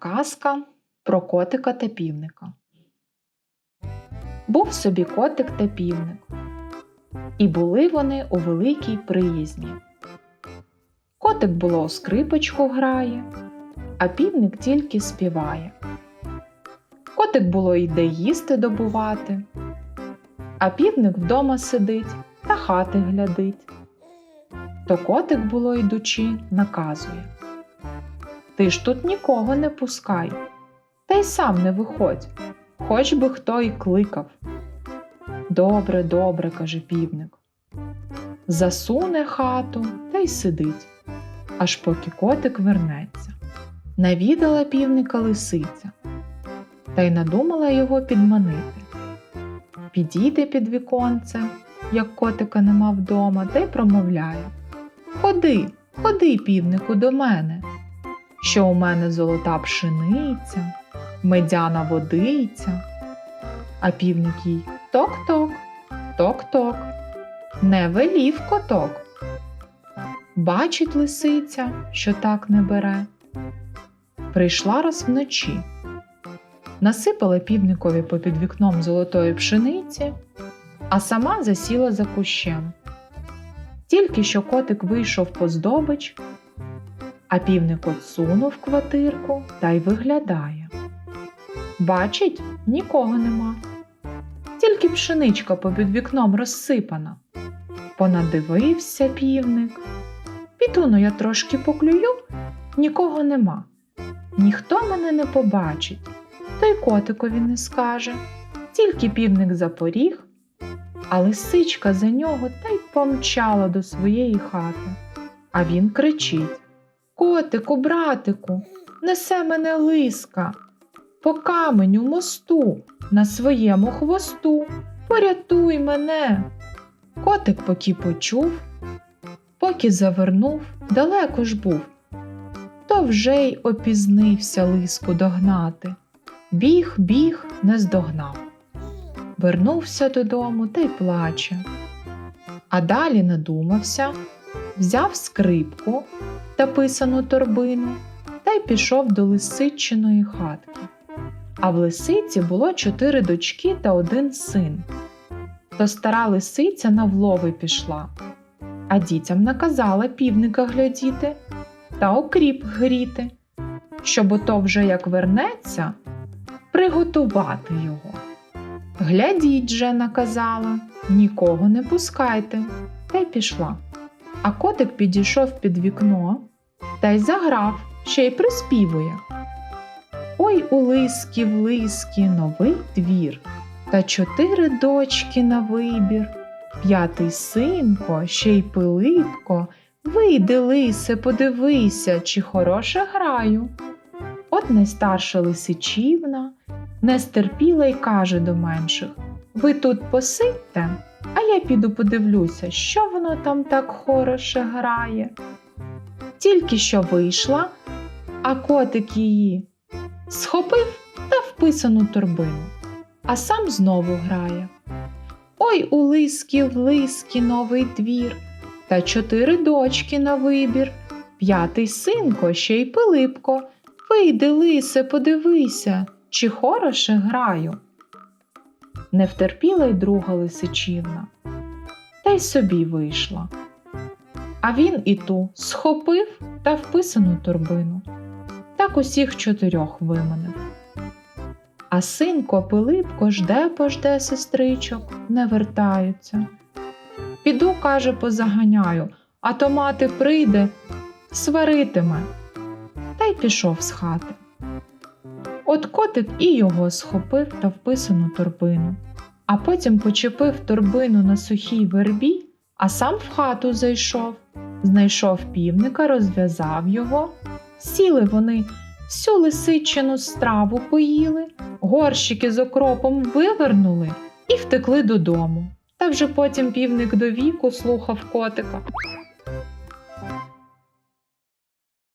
Казка про котика та півника. Був собі котик та півник, і були вони у великій приязні. Котик було у скрипочку грає, а півник тільки співає. Котик було йде їсти добувати, а півник вдома сидить та хати глядить. То котик було йдучи, наказує. Ти ж тут нікого не пускай, та й сам не виходь, хоч би хто й кликав. Добре, добре, каже півник. Засуне хату та й сидить, аж поки котик вернеться. Навідала півника лисиця, та й надумала його підманити. Підійде під віконце, як котика нема вдома, та й промовляє Ходи, ходи, півнику, до мене що у мене золота пшениця, медяна водиця. А півник їй ток-ток, ток-ток, не велів коток. Бачить лисиця, що так не бере. Прийшла раз вночі, насипала півникові попід вікном золотої пшениці, а сама засіла за кущем. Тільки що котик вийшов по здобич, а півник отсунув квартирку та й виглядає. Бачить, нікого нема. Тільки пшеничка попід вікном розсипана. Понадивився півник. Піду ну я трошки поклюю, нікого нема. Ніхто мене не побачить, то й котикові не скаже. Тільки півник запоріг, а лисичка за нього та й помчала до своєї хати. А він кричить Котику, братику, несе мене лиска, по каменю мосту, на своєму хвосту. Порятуй мене. Котик поки почув, поки завернув, далеко ж був, то вже й опізнився лиску догнати. Біг, біг, не здогнав. Вернувся додому та й плаче. А далі надумався, взяв скрипку та писану торбину та й пішов до лисичиної хатки. А в лисиці було чотири дочки та один син. То стара лисиця на влови пішла, а дітям наказала півника глядіти та окріп гріти, щоб ото вже як вернеться, приготувати його. Глядіть же, наказала, нікого не пускайте, та й пішла. А котик підійшов під вікно та й заграв, ще й приспівує. Ой у лиски в лиски новий двір, та чотири дочки на вибір, п'ятий синко, ще й Пилипко, вийди, лисе, подивися, чи хороше граю. От найстарша лисичівна не стерпіла й каже до менших Ви тут посидьте, а я піду подивлюся, що воно там так хороше грає. Тільки що вийшла, а котик її схопив та вписану торбину, а сам знову грає. Ой у лиски в лиски новий двір, та чотири дочки на вибір, п'ятий синко, ще й Пилипко. Вийди, лисе, подивися, чи хороше граю. Не втерпіла й друга лисичівна, та й собі вийшла. А він і ту схопив та вписану торбину. Так усіх чотирьох виманив. А синко Пилипко жде пожде сестричок, не вертаються. Піду, каже, позаганяю, а то мати прийде, сваритиме. Та й пішов з хати. От котик і його схопив та вписану торбину, а потім почепив торбину на сухій вербі, а сам в хату зайшов, знайшов півника, розв'язав його. Сіли вони, всю лисичину страву поїли, горщики з окропом вивернули і втекли додому. Та вже потім півник до віку слухав котика.